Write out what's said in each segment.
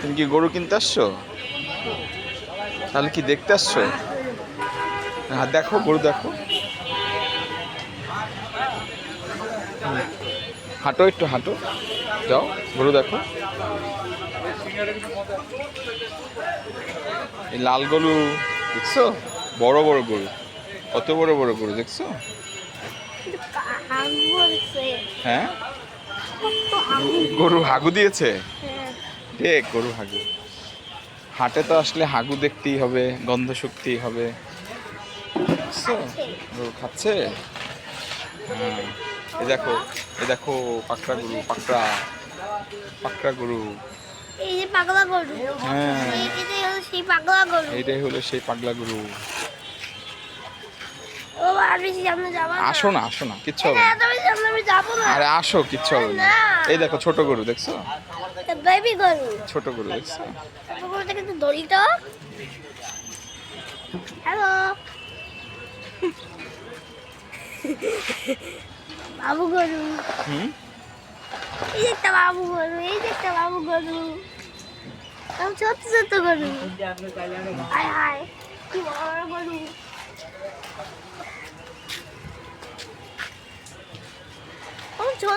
তুমি কি গরু কিনতে আসছো? তাহলে কি দেখতে আসছো? হ্যাঁ দেখো গরু দেখো। হাঁটো একটু হাঁটো। যাও গরু দেখো। এই লাল গরু দেখছ? বড় বড় গরু। কত বড় বড় গরু দেখছ? হ্যাঁ? গরু হাগু দিয়েছে? দেখ গরু হাগু। হাটে তো আসলে হাগু দেখতেই হবে গন্ধ শুকতেই হবে। গরু খাচ্ছে? হ্যাঁ। এই দেখো এ দেখো পাকড়া গরু পাকড়া পাকড়া গরু। এই যে পাগলা গরু। হ্যাঁ। এই- এটাই হলো সেই পাগলা গরু। আর বেশি সামনে যাব না। আসো না আসো না কিচ্ছু হবে না। এত বেশি সামনে আমি যাব না। আরে আসো কিচ্ছু হবে না। এই দেখো ছোট গরু দেখছ? বেবি গরু। ছোট গরু দেখছ? ছোট গরুটা কিন্তু দড়ি তো। হ্যালো বাবু গরু। হুম? এই একটা বাবু গরু এই একটা বাবু গরু। তাও ছোট ছোট গরু। হায় হায় কি বড় গরু।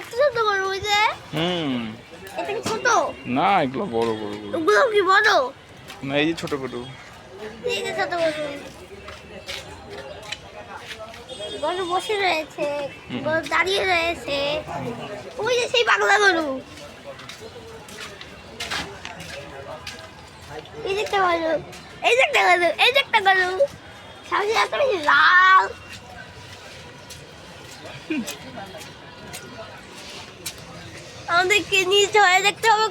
ছোট ছোট গরু ওই যে। হুম। এটা কি ছোট? না এগুলো বড় বড় গরু ওগুলো কি বড়? না এই যে ছোট গরু এই যে ছোট গরু গরু বসে রয়েছে গরু দাঁড়িয়ে রয়েছে। ওই যে সেই পাগলা গরু। এই যে একটা গরু এই যে একটা গরু এই যে একটা গরু। সামনে একটা বেশি লাল। আমাদেরকে নিজ হয়ে দেখতে হবে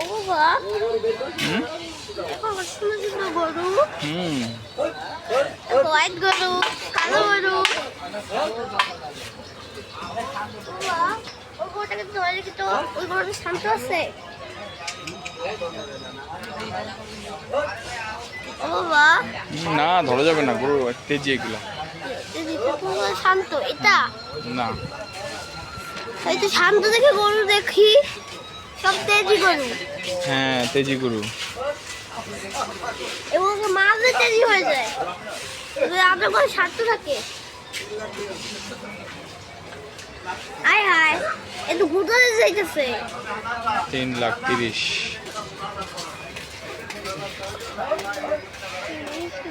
ও বাবা। কত সুন্দর সুন্দর গরু। হুম। হোয়াইট গরু কালো গরু। ওই গরুটাকে ধরে তো ওই গরুটা শান্ত আছে। ও বাবা। না ধরা যাবে না গরু তেজি এগুলো। শান্ত এটা? না। এই তো শান্ত দেখে গরু দেখি সব তেজি গরু। হ্যাঁ তেজি গরু। এবং মাঝে তেজি হয়ে যায়। আপনার কোনো শান্ত থাকে। আয় হায় একটু ঘুরতে যাইতেছে। তিন লাখ তিরিশ। yang.